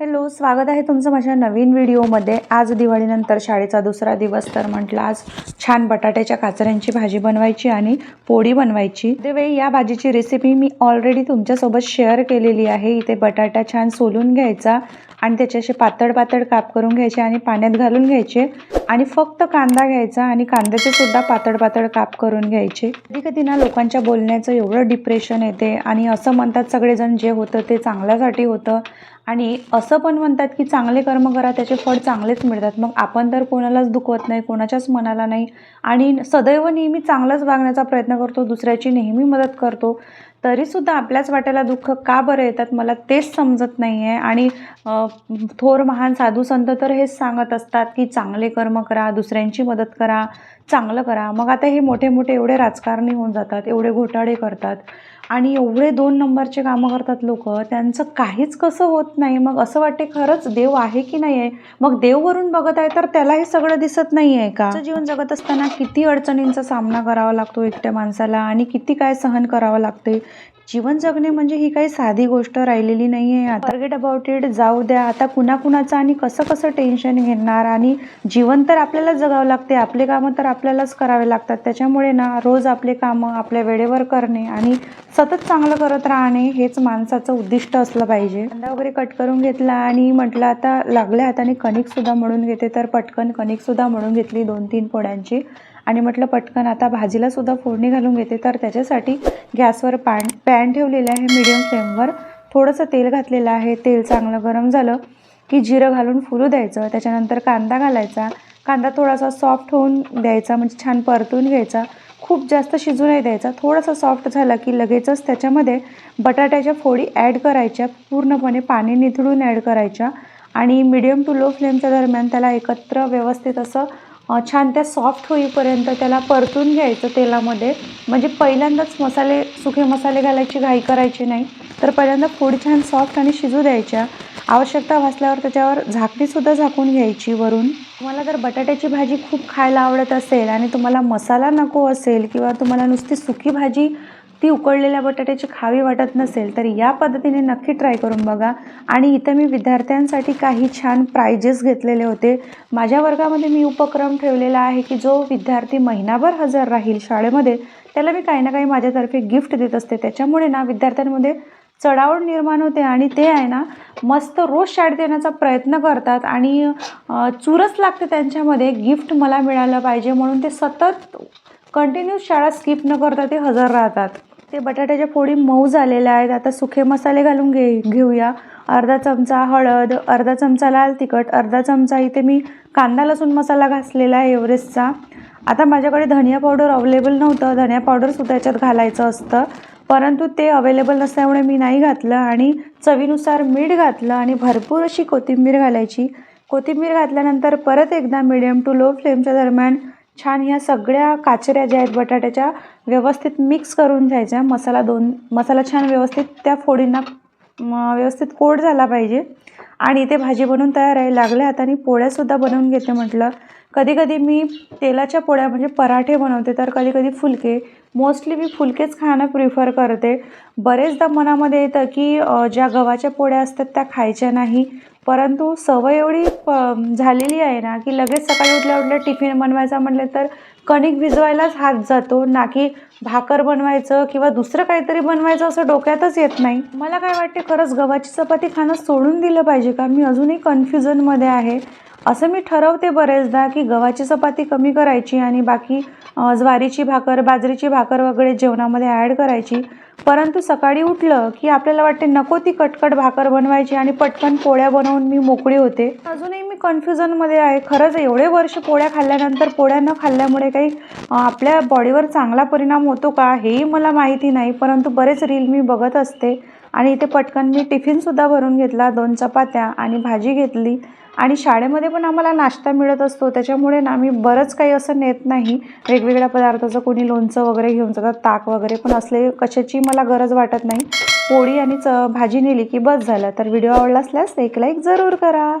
Hello स्वागत आहे तुमचं माझ्या नवीन व्हिडिओमध्ये. आज दिवाळीनंतर शाळेचा दुसरा दिवस तर म्हटलं आज छान बटाट्याच्या काचऱ्यांची भाजी बनवायची आणि पोळी बनवायची. त्यावेळी या भाजीची रेसिपी मी ऑलरेडी तुमच्यासोबत शेअर केलेली आहे. इथे बटाटा छान सोलून घ्यायचा आणि त्याचे असे पातळ पातळ काप करून घ्यायचे आणि पाण्यात घालून घ्यायचे आणि फक्त कांदा घ्यायचा आणि कांद्याचे सुद्धा पातळ पातळ काप करून घ्यायचे. कधी कधी ना लोकांच्या बोलण्याचं एवढं डिप्रेशन येते आणि असं म्हणतात सगळेजण जे होतं ते चांगल्यासाठी होतं. आणि असं पण म्हणतात की चांगले कर्म करा त्याचे फळ चांगलेच मिळतात. मग आपण तर कोणालाच दुखवत नाही कोणाच्याच मनाला नाही. आणि सदैव नेहमी चांगलंच वागण्याचा प्रयत्न करतो दुसऱ्याची नेहमी मदत करतो. तरीसुद्धा आपल्याच वाट्याला दुःख का बरं येतात मला तेच समजत नाही आहे आणि थोर महान साधू संत तर हेच सांगत असतात की चांगले कर्म करा दुसऱ्यांची मदत करा चांगलं करा. मग आता हे मोठे मोठे एवढे राजकारणी होऊन जातात एवढे घोटाळे करतात आणि एवढे दोन नंबरचे कामं करतात लोक त्यांचं काहीच कसं होत नाही. मग असं वाटते खरंच देव आहे की नाही आहे मग देववरून बघत आहे तर त्याला हे सगळं दिसत नाही आहे का जीवन जगत असताना किती अडचणींचा सामना करावा लागतो एकट्या माणसाला आणि किती काय सहन करावं लागते जीवन जगणे म्हणजे ही काही साधी गोष्ट राहिलेली नाही आहे आता अबाउट इट जाऊ द्या. आता कुणाकुणाचं आणि कसं कसं टेन्शन घेणार आणि जीवन तर आपल्याला जगावं लागते. आपले कामं तर आपल्यालाच करावे लागतात. त्याच्यामुळे ना रोज आपले कामं आपल्या वेळेवर करणे आणि सतत चांगलं करत राहणे हेच माणसाचं उद्दिष्ट असलं पाहिजे. कांदा वगैरे कट करून घेतला आणि म्हटलं आता लागल्या हाताने कणिकसुद्धा म्हणून घेते तर पटकन कणिकसुद्धा म्हणून घेतली दोन तीन पोळ्यांची. आणि म्हटलं पटकन आता भाजीला सुद्धा फोडणी घालून घेते. तर त्याच्यासाठी गॅसवर पॅन पॅन ठेवलेलं आहे मीडियम फ्लेमवर. थोडंसं तेल घातलेलं आहे. तेल चांगलं गरम झालं की जिरं घालून फुलू द्यायचं. त्याच्यानंतर कांदा घालायचा. कांदा थोडासा सॉफ्ट होऊन द्यायचा म्हणजे छान परतून घ्यायचा. खूप जास्त शिजू नाही द्यायचा. थोडासा सॉफ्ट झाला की लगेचच त्याच्यामध्ये बटाट्याच्या फोडी ॲड करायच्या. पूर्णपणे पाणी निथळून ॲड करायच्या. आणि मिडियम टू लो फ्लेमच्या दरम्यान त्याला एकत्र व्यवस्थित असं छान त्या सॉफ्ट होईपर्यंत त्याला परतून घ्यायचं तेलामध्ये. म्हणजे पहिल्यांदाच मसाले सुके मसाले घालायची घाई करायची नाही तर पहिल्यांदा फूड छान सॉफ्ट आणि शिजू द्यायच्या. आवश्यकता भासल्यावर त्याच्यावर झाकणीसुद्धा झाकून घ्यायची वरून. तुम्हाला जर बटाट्याची भाजी खूप खायला आवडत असेल आणि तुम्हाला मसाला नको असेल किंवा तुम्हाला नुसती सुकी भाजी ती उकळलेल्या बटाट्याची खावी वाटत नसेल तर या पद्धतीने नक्की ट्राय करून बघा. आणि इथं मी विद्यार्थ्यांसाठी काही छान प्राइजेस घेतलेले होते. माझ्या वर्गामध्ये मी उपक्रम ठेवलेला आहे की जो विद्यार्थी महिनाभर हजर राहील शाळेमध्ये त्याला मी काही ना काही माझ्यातर्फे गिफ्ट देत असते. त्याच्यामुळे ना विद्यार्थ्यांमध्ये चढावड निर्माण होते आणि ते आहे ना मस्त रोज शाळेत येण्याचा प्रयत्न करतात आणि चुरस लागते त्यांच्यामध्ये गिफ्ट मला मिळालं पाहिजे म्हणून ते सतत कंटिन्यू शाळा स्किप न करता ते हजर राहतात. ते बटाट्याच्या फोडी मऊ झालेल्या आहेत. आता सुखे मसाले घालून घे घेऊया. अर्धा चमचा हळद अर्धा चमचा लाल तिखट अर्धा चमचा इथे मी कांदा लसूण मसाला घासलेला आहे एव्हरेस्टचा. आता माझ्याकडे धनिया पावडर अवेलेबल नव्हतं. धनिया पावडरसुद्धा याच्यात घालायचं असतं. परंतु ते अवेलेबल नसल्यामुळे मी नाही घातलं आणि चवीनुसार मीठ घातलं आणि भरपूर अशी कोथिंबीर घालायची. कोथिंबीर घातल्यानंतर परत एकदा मिडियम टू लो फ्लेमच्या दरम्यान छान ह्या सगळ्या काचऱ्या ज्या आहेत बटाट्याच्या व्यवस्थित मिक्स करून घ्यायच्या. मसाला दोन मसाला छान व्यवस्थित त्या फोडींना व्यवस्थित कोट झाला पाहिजे. आणि इथे भाजी बनवून तयार आहे. लागल्या हाताने पोळ्यासुद्धा बनवून घेते म्हटलं. कधी कधी मी तेलाच्या पोळ्या म्हणजे पराठे बनवते तर कधी कधी फुलके. मोस्टली मी फुलकेच खाणं प्रिफर करते. बरेचदा मनामध्ये येतं की ज्या गव्हाच्या पोळ्या असतात त्या खायच्या नाही. परंतु सवय एवढी प झालेली आहे ना की लगेच सकाळी उठल्या उठल्या टिफिन बनवायचा म्हटलं तर कणिक भिजवायलाच हात जातो. ना की भाकर बनवायचं किंवा दुसरं काहीतरी बनवायचं असं डोक्यातच येत नाही. मला काय वाटते खरंच गव्हाची चपाती खाणं सोडून दिलं पाहिजे का? मी अजूनही कन्फ्युजनमध्ये आहे. असं मी ठरवते बरेचदा की गव्हाची चपाती कमी करायची आणि बाकी ज्वारीची भाकर बाजरीची भाकर वगैरे जेवणामध्ये ॲड करायची. परंतु सकाळी उठलं की आपल्याला वाटते नको ती कटकट भाकर बनवायची आणि पटकन पोळ्या बनवून मी मोकळी होते. अजूनही मी कन्फ्युजनमध्ये आहे. खरंच एवढे वर्ष पोळ्या खाल्ल्यानंतर पोळ्या न खाल्ल्यामुळे काही आपल्या बॉडीवर चांगला परिणाम होतो का हेही मला माहिती नाही. परंतु बरेच रील मी बघत असते. आणि इथे पटकन मी टिफिनसुद्धा भरून घेतला दोन चपात्या आणि भाजी घेतली. आणि शाळेमध्ये पण आम्हाला नाश्ता मिळत असतो त्याच्यामुळे ना मी बरंच काही असं नेत नाही. वेगवेगळ्या पदार्थाचं कोणी लोणचं वगैरे घेऊन जातात ताक वगैरे पण असले कशाची मला गरज वाटत नाही. पोळी आणि च भाजी नेली की बस झालं. तर व्हिडिओ आवडला असल्यास एक लाईक जरूर करा.